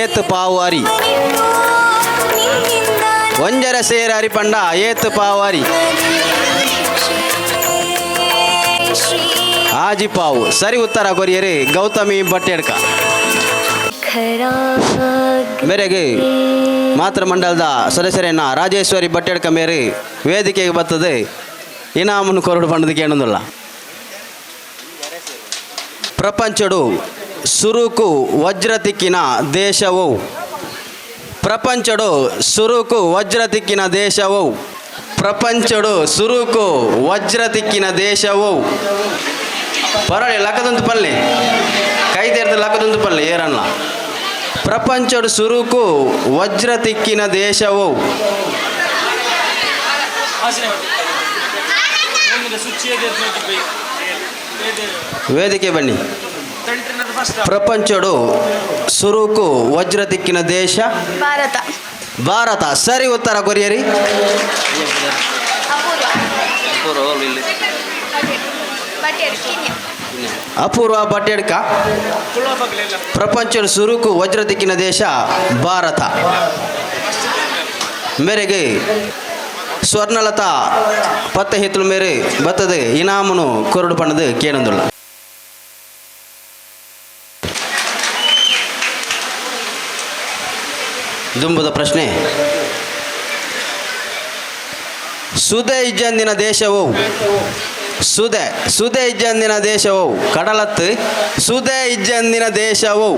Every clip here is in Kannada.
ಏತು ಪಾವು ಅರಿ. ಒಂಜರ ಸೇರು ಅರಿಪಂಡ, ಏತು ಪಾವು ಅರಿ. ಆಜಿ ಪಾವು. ಸರಿ ಉತ್ತರ ಕೊರಿಯರಿ, ಗೌತಮಿ ಬಟ್ಟೆಡ್ಕ. ಮೇರೆಗೆ ಮಾತೃ ಮಂಡಲದ ಸದಸ್ಯರನ್ನ ರಾಜೇಶ್ವರಿ ಬಟ್ಟೆಡ್ಕ ಮೇರೆ ವೇದಿಕೆಗೆ ಬರ್ತದೆ. ಇನಾಮನ್ನು ಕೊರಡು ಪಂಡದಕ್ಕೆ ಏನೊಂದಿಲ್ಲ ಪ್ರಪಂಚಡು ಸುರುಕು ವಜ್ರತಿಕ್ಕಿನ ದೇಶವು ಪ್ರಪಂಚಡು ಸುರುಕು ವಜ್ರತಿಕ್ಕಿನ ದೇಶವು ಪ್ರಪಂಚಡು ಸುರುಕು ವಜ್ರತಿಕ್ಕಿನ ದೇಶವು ಪರಳಿ ಲಕ್ಕದೊಂದು ಪಲ್ಲೆ ಕೈ ತೆರೆದ ಲಕ್ಕದೊಂದು ಪಲ್ಲೆ ಏರಲ್ಲ ಪ್ರಪಂಚಡು ಸುರುಕು ವಜ್ರತಿಕ್ಕಿನ ದೇಶವು ವೇದಿಕೆ ಬನ್ನಿ ಪ್ರಪಂಚಡು ಸುರುಕು ವಜ್ರ ದಿಕ್ಕಿನ ದೇಶ? ಭಾರತ. ಭಾರತ. ಸರಿ ಉತ್ತರ ಕೊರಿಯರಿ. ಅಪೂರ್ವ. ಬಟ್ಟೆಡ್ಕ ಪ್ರಪಂಚದ ಸುರುಕು ವಜ್ರ ದಿಕ್ಕಿನ ದೇಶ ಭಾರತ. ಮೇರೆಗೆ ಸ್ವರ್ಣಲತಾ ಪತ್ತೆ ಹಿತ್ತಲು ಮೇರೆ ಬತ್ತದೆ. ಇನಾಮನು ಕೊರಡು ಪಣದು ಕೇಳಂದುಲ್ಲ ದುಂಬುದ ಪ್ರಶ್ನೆ. ಸುದೆ ಇಜ್ಜಂದಿನ ದೇಶವು. ಸುದೆ ಸುದೆ ಇಜ್ಜಂದಿನ ದೇಶವು. ಕಡಲತ್ತು, ಸುದೆ ಇಜ್ಜಂದಿನ ದೇಶವು.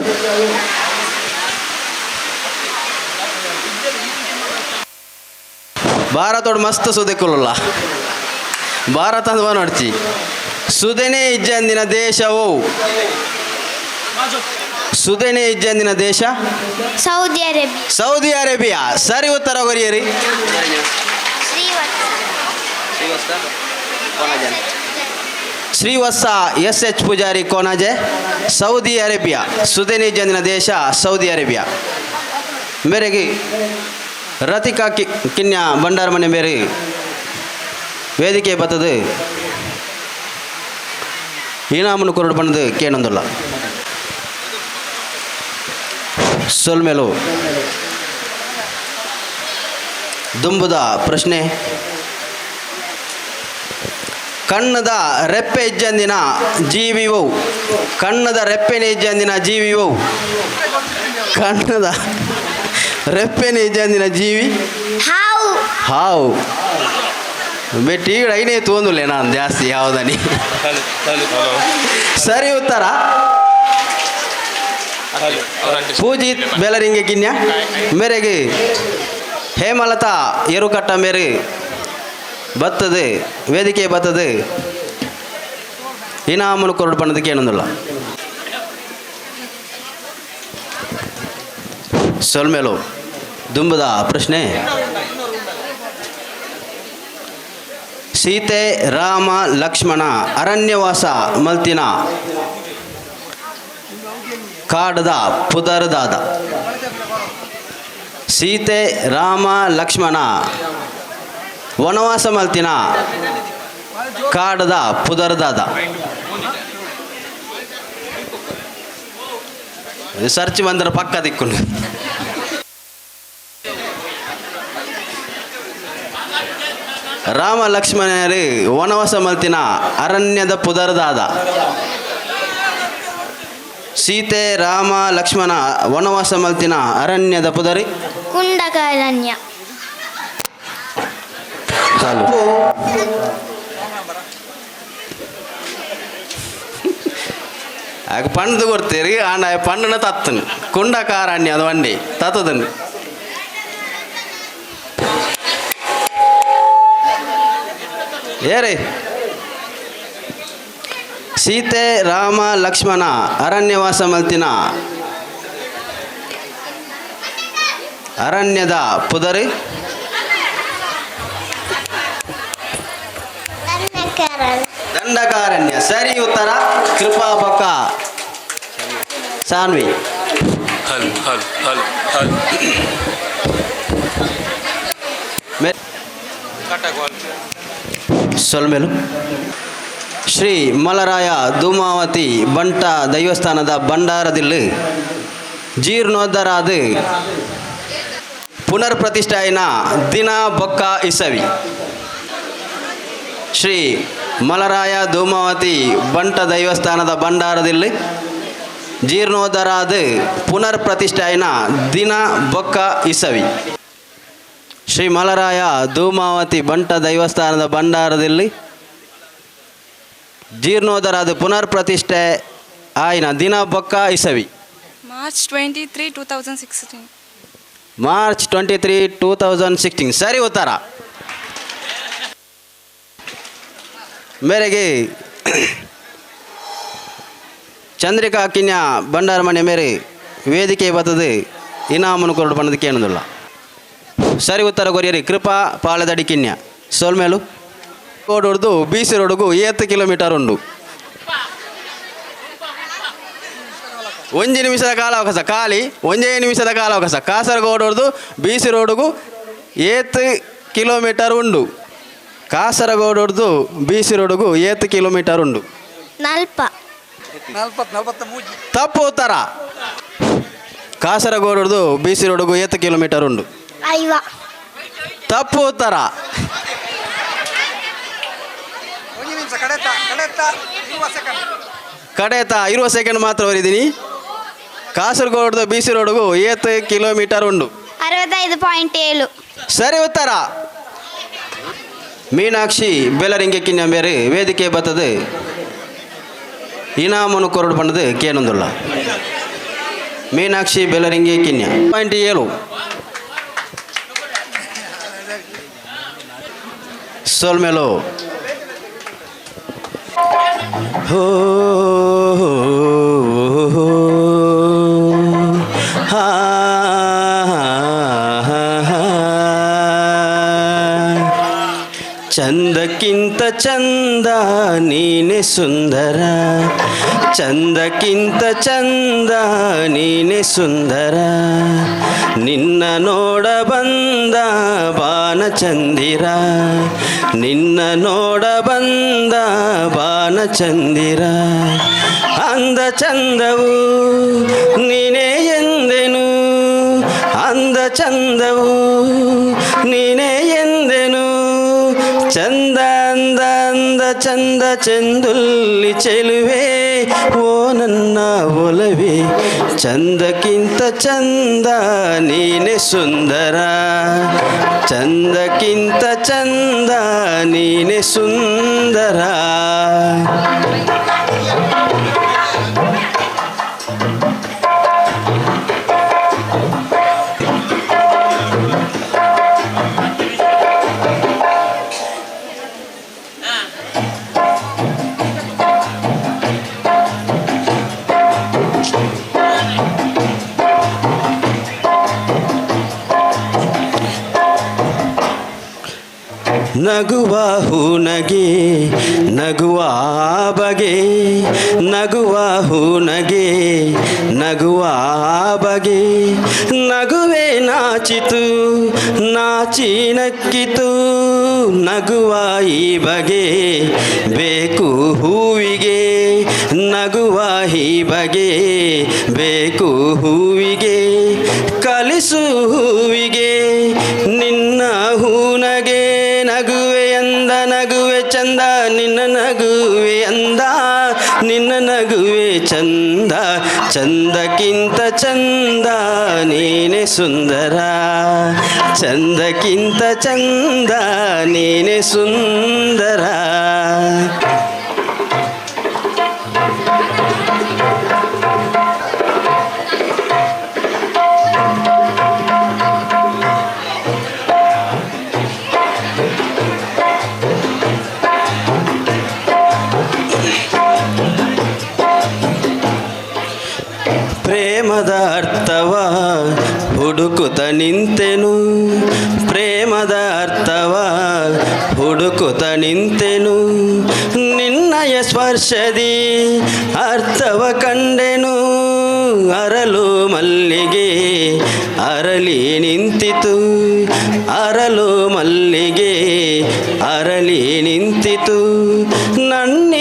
ಭಾರತೋಡು ಮಸ್ತ್ ಸುದೆ ಕುಲ್ಲ ಭಾರತ ನೋಡ್ತಿ. ಸುದೆನೇ ಇಜ್ಜಂದಿನ ದೇಶವು. ಸುದೆನೇ ಇಜ್ಜಂದಿನ ದೇಶ? Saudi Arabia. Saudi Arabia. ಸರಿ ಉತ್ತರ ಕೊರಿಯರಿ. Srivatsa. S H Poojary Konaje. Saudi Arabia. ಸುದೇನೆ ಜಂದಿನ ದೇಶ ಸೌದಿ ಅರೇಬಿಯಾ. ಮೇರೆಗೆ ರತಿಕಾ ಕಿ ಕಿನ್ಯ ಭಂಡಾರ ಮನೆ ಮೇರೆ ವೇದಿಕೆ ಬತ್ತದು. ಈನಾಮನು ಕೊರಡು ಬಣ್ಣದು ಕೇಳೊಂದಿಲ್ಲ ಸೊಲ್ಮೇಲು ದುಂಬುದ ಪ್ರಶ್ನೆ. ಕಣ್ಣದ ರೆಪ್ಪೆ ಇಜ್ಜಂದಿನ ಜೀವಿವು ಕಣ್ಣದ ರೆಪ್ಪೆನ ಇಜ್ಜಂದಿನ ಜೀವಿವು ಕಣ್ಣದ ರೆಪ್ಪೆನ ಇಜ್ಜಂದಿನ ಜೀವಿ. ಹಾವು. ಬೆಟ್ಟಿ ಈಗ ಐನೇ ತೋಂದುಲೆ ನಾನು ಜಾಸ್ತಿ ಯಾವುದನಿ. ಸರಿ ಉತ್ತರ. ಪೂಜಿತ್ ಬೇಲರಿಂಗೆ ಕಿನ್ಯ. ಮೇರೆಗೆ ಹೇಮಲತಾ ಎರುಕಟ್ಟ ಮೇರೆ ಬತ್ತದೆ, ವೇದಿಕೆ ಬತ್ತದೆ. ಇನಾಮಲು ಕೊರಡು ಪಣದಕ್ಕೆ ಏನೊಂದಿಲ್ಲ ಸೊಲ್ಮೇಲು ದುಂಬದ ಪ್ರಶ್ನೆ. ಸೀತೆ, ರಾಮ, ಲಕ್ಷ್ಮಣ, ಅರಣ್ಯವಾಸ, ಮಲ್ತಿನ. ಕಾಡದ ಪುದರದಾದ. ಸೀತೆ ರಾಮ ಲಕ್ಷ್ಮಣ ವನವಾಸ ಮಲ್ತಿನ ಕಾಡದ ಪುದರದಾದ. ಸರ್ಚ್ ಬಂದ್ರ ಪಕ್ಕ ದಿಕ್ಕುಂಡು ರಾಮ ಲಕ್ಷ್ಮಣರು ವನವಾಸ ಮಲ್ತಿನ ಅರಣ್ಯದ ಪುದರದಾದ. ಸೀತೆ ರಾಮ ಲಕ್ಷ್ಮಣ ವನವಾಸ ಮಲ್ತಿನ ಅರಣ್ಯದ ಪುದರಿ. ಕುಂಡಕಾರಣ್ಯ. ಸಾಲು. ಆಗ ಪಂಡ್ದು ಕೊಡ್ತೀರಿ ಆಂಡ ಪಂಡನ ತತ್ತನು. ಕುಂಡ ಕಾರಣ್ಯ ಅದು ವಂಡಿ ತತ್ತದನ್ನು ಏರಿ ಸೀತೆ ರಾಮ ಲಕ್ಷ್ಮಣ ಅರಣ್ಯವಾಸ ಮಲ್ತಿನ. ಅರಣ್ಯದ ಪುದರಿ. ದಂಡಕಾರಣ್ಯ. ಸರಿ ಉತ್ತರ. ಕೃಪಾ ಪಕ್ಕ ಸಾನ್ವಿ ಸೊಲ್ಮೇಲು. ಶ್ರೀ ಮಲರಾಯ ಧೂಮಾವತಿ ಬಂಟ ದೈವಸ್ಥಾನದ ಭಂಡಾರದಲ್ಲಿ ಜೀರ್ಣೋದ್ಧಾರ ಅದು ಪುನರ್ ಪ್ರತಿಷ್ಠಾಯಿನ ದಿನ ಬೊಕ್ಕ ಇಸವಿ. ಶ್ರೀ ಮಲರಾಯ ಧೂಮಾವತಿ ಬಂಟ ದೈವಸ್ಥಾನದ ಭಂಡಾರದಲ್ಲಿ ಜೀರ್ಣೋದ್ಧಾರ ಅದು ಪುನರ್ ಪ್ರತಿಷ್ಠಾಯಿನ ದಿನ ಬೊಕ್ಕ ಇಸವಿ. ಶ್ರೀ ಮಲರಾಯ ಧೂಮಾವತಿ ಬಂಟ ದೈವಸ್ಥಾನದ ಭಂಡಾರದಲ್ಲಿ ಜೀರ್ಣೋದ್ಧಾರ ಅದು ಪುನರ್ ಪ್ರತಿಷ್ಠೆ ಆಯ್ನ ದಿನ ಬೊಕ್ಕ ಇಸವಿ. March 23, 2016. March twenty three two thousand sixteen ಸರಿ ಉತ್ತರ. ಮೇರೆಗೆ ಚಂದ್ರಿಕಾ ಕಿನ್ಯ ಬಂಡಾರ ಮನೆ ಮೇರೆ ವೇದಿಕೆ ಬತ್ತದೆ ಇನಾಮನು ಕೊರಡು ಬಣ್ಣದಕ್ಕೆ ಏನದಿಲ್ಲ. ಸರಿ ಉತ್ತರ ಕೊರಿಯರಿ ಕೃಪಾ ಪಾಳದಡಿ ಕಿನ್ಯ. ಸೋಲ್ಮೇಲು. ರೋಡ್ ಹೊಡೆದು ಬಿ ಸಿ ರೋಡ್ಗೂ ಐವತ್ತು ಕಿಲೋಮೀಟರ್ ಉಂಡು ಒಂಜಿ ನಿಮಿಷದ ಕಾಲಾವಕಾಶ ಖಾಲಿ. ಒಂದೇ ನಿಮಿಷದ ಕಾಲಾವಕಾಶ. ಕಾಸರಗೋಡು ಹೊಡೆದು ಬಿ ಸಿ ರೋಡ್ಗೂ ಏತು ಕಿಲೋಮೀಟರ್ ಉಂಡು ಕಾಸರಗೋಡು ಹೊಡೆದು ಬಿ ಸಿ ರೋಡ್ಗೂ ಏತು ಕಿಲೋಮೀಟರ್ ಉಂಡು ತಪ್ಪು ಉತ್ತರ. ಕಾಸರಗೋಡು ಹೊಡೆದು ಬಿ ಸಿ ರೋಡ್ಗೂ ಏತು ಕಿಲೋಮೀಟರ್ ಉಂಡು ತಪ್ಪು ಉತ್ತರ. ಕಡೆತ ಇರುವ ಸೆಕೆಂಡ್ ಮಾತ್ರ ಬರಿದ್ದೀನಿ ದ ಬಿ ಸಿ ರೋಡ್ಗೂ ಏತ್ ಕಿಲೋಮೀಟರ್ ಉಂಡು ಅರವತ್ತೈದು ಪಾಯಿಂಟ್ ಏಳು. ಸರಿ ಉತ್ತರ. ಮೀನಾಕ್ಷಿ ಬೆಲರಿಂಗ ಕಿನ್ಯ ಮೇರೆ ವೇದಿಕೆ ಬತ್ತದೆ. ಇನಾಮನು ಕೊರಡು ಬಣ್ಣದು ಕೇನೊಂದುಲ್ಲ ಮೀನಾಕ್ಷಿ ಬೆಲರಿಂಗೆ ಕಿನ್ಯ ಪಾಯಿಂಟ್ ಏಳು. ಸೋಲ್ಮೇಲು. ಹೋ ಹಾ ಚಂದಕ್ಕಿಂತ ಚಂದ ನೀನೆ ಸುಂದರ. ಚಂದಕ್ಕಿಂತ ಚಂದ ನೀನೆ ಸುಂದರ. ನಿನ್ನ ನೋಡ ಬಂದ ಬಾನಚಂದಿರ. ನಿನ್ನ ನೋಡ ಬಂದ ಬಾನಚಂದಿರ, ಅಂದ ಚಂದವು ನೀನೇ ಎಂದೆನು, ಅಂದ ಚಂದವು ನೀನೇ ಎಂದೆನು, ಚಂದ ಅಂದ ಅಂದ ಚಂದ ಚೆಂದುಲ್ಲಿ ಚೆಲುವೆ. ಓ ನನ್ನ ಒಲವಿ ಚಂದಕ್ಕಿಂತ ಚಂದ ನೀನೆ ಸುಂದರ. ಚಂದಕ್ಕಿಂತ ಚಂದ ನೀನೆ ಸುಂದರ. ನಗುವ ಹೂನಗೆ, ನಗುವ ಬಗೆ, ನಗುವ ಹೂನಗೆ, ನಗುವ ಬಗೆ. ನಗುವೆ ನಾಚಿತು ನಾಚಿ ನಕ್ಕಿತು ನಗುವ ಈ ಬಗೆ. ಬೇಕು ಹೂವಿಗೆ, ನಗುವ ಈ ಬಗೆ. ಬೇಕು ಹೂವಿಗೆ, ಕಲಿಸು ಹೂವಿಗೆ. ಚಂದ, ನಿನ್ನ ನಗುವೆ ಅಂದ. ನಿನ್ನ ನಗುವೆ ಚಂದ, ಚಂದಕ್ಕಿಂತ ಚಂದ ನೀನೆ ಸುಂದರ. ಚಂದಕ್ಕಿಂತ ಚಂದ ನೀನೆ ಸುಂದರ. ಪ್ರೇಮದ ಅರ್ಥವ? ಹುಡುಕುತ ನಿಂತೆನು. ಪ್ರೇಮದ ಅರ್ಥವ? ಹುಡುಕುತ ನಿಂತೆನು. ನಿನ್ನಯ ಸ್ಪರ್ಶದಿ ಅರ್ಥವ ಕಂಡೆನು. ಅರಲು ಮಲ್ಲಿಗೆ ಅರಲಿ ನಿಂತಿತು. ಅರಲು ಮಲ್ಲಿಗೆ ಅರಲಿ ನಿಂತಿತು. ನನ್ನಿ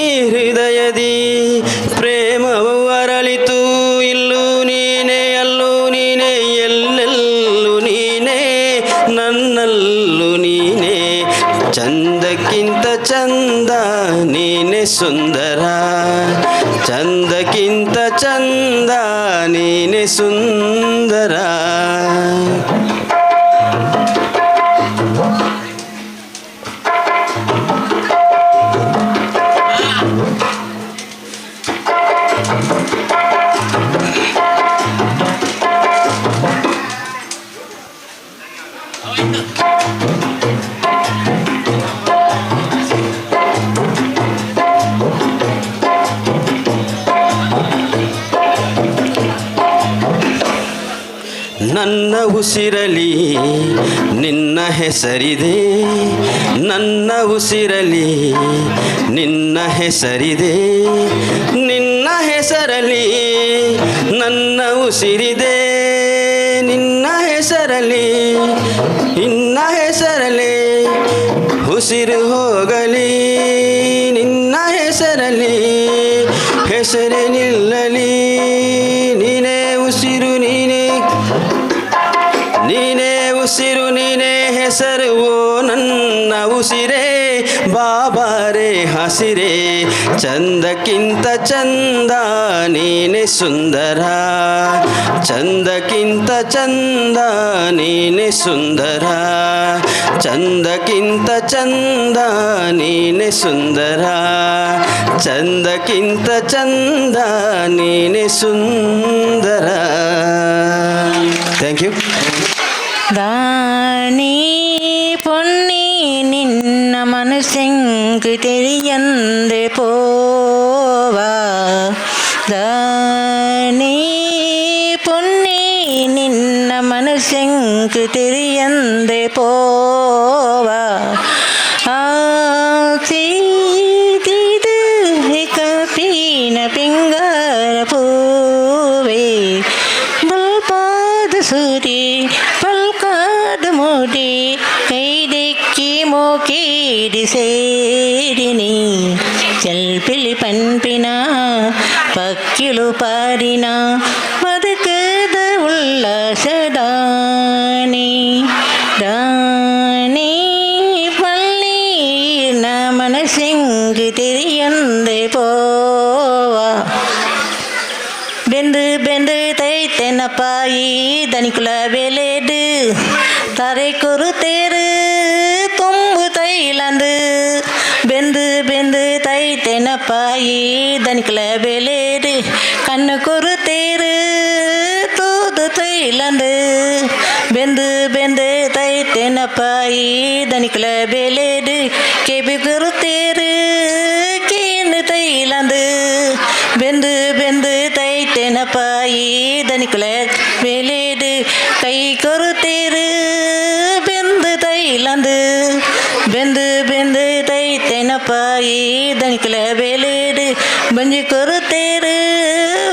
ನನ್ನ ಉಸಿರಲಿ ನಿನ್ನ ಹೆಸರಿದೆ. ನನ್ನ ಉಸಿರಲಿ ನಿನ್ನ ಹೆಸರಿದೆ. ನಿನ್ನ ಹೆಸರಲಿ ನನ್ನ ಉಸಿರಿದೆ. ನಿನ್ನ ಹೆಸರಲಿ ನಿನ್ನ ಹೆಸರಲಿ ಉಸಿರು ಹೋಗಲಿ. ನಿನ್ನ ಹೆಸರಲಿ, ಹೆಸರೇ ನಿಲ್ಲಲಿ. ನೀನೇ ನೀನೇ ಉಸಿರು, ನೀನೇ ಹೆಸರು ಓ ನನ್ನ ಉಸಿರೇ. ಬಾಬಾರೆ, ಹಸಿರೇ. ಚಂದಕ್ಕಿಂತ ಚಂದ, ನೀನೆ ಸುಂದರ. ಚಂದಕ್ಕಿಂತ ಚಂದ, ನೀನೆ ಸುಂದರ. ಚಂದಕ್ಕಿಂತ ಚಂದ, ನೀನೆ ಸುಂದರ. ಚಂದಕ್ಕಿಂತ ಚಂದ, ನೀನೆ ಸುಂದರ. ಥ್ಯಾಂಕ್ ಯು ತಾನೇ ಪೊನ್ನಿ ನಿನ್ನ ಮನಸ್ಸೆಂಗು ತೆರೆಯಂದೆ ಪೋವ ತಾನೇ ಪೊನ್ನಿ ನಿನ್ನ ಮನಸ್ಸೆಂಗು ತೆರೆಯಂದೆ ಪೋವ ಆಸಿ ಪಾರಿನ ಬದುಕದ ಉಲ್ಲಾಸದಾನಿ ದಾನಿ ಪಲ್ಲಿ ನ ಮನಸ್ಸೆಂಗು ತಿರಿಯಂದೆ போவா ಬೆಂದು ಬೆಂದು ತೈತೆನಪಾಯಿ ದನಿಕುಲ ಬೆಲೆಡು ತೈತೆನಪಾಯಿ ದನಿಕುಲ ಬೆಲೆಡು ಕಣ್ಣು ಕುರು ತೇರು ತೂದು ತೈಲಂದು ಬೆಂದು ಬೆಂದು ತೈತೆನಪಾಯಿ ದನಿಕುಲ ಬೆಲೆಡು ಕೆಬಿ ಕುರು ತೇರು ಕೀನು ತೈಲಂದು ಬೆಂದು ಬೆಂದು ತೈತೆನಪಾಯಿ ದನಿಕುಲ ಬೆಲೆಡು ಕೈ ಕೊರುತ್ತೇರು ಬೆಂದು ತೈಲಂದು ಬೆಂದು ಬೆಂದು ತೈತೆನಪಾಯಿ ದನಿಕುಲ ಬೆಲೆಡು ಬಂಜಿ ಕೊರುತ್ತೇರು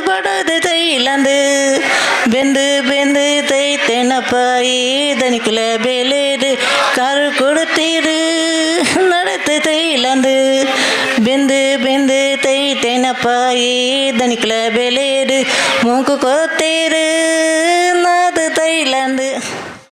ಬಡದು ತೈಲಂದು ಬೆಂದು ಬೆಂದು ತೈತೆನಪಾಯಿ ದನಿಕುಲ ಬೆಲೆಡು ಕಾರು ಕೊಡುತ್ತೀರು நடத்து தைலந்து ಬೆಂದು ಬೆಂದು ತೈತೆನಪಾಯಿ ದನಿಕಲ ಬೆಲೇಡು ಮೂಕು ಕೊತ್ತೇರು ನಾದು ತೈಲಂದು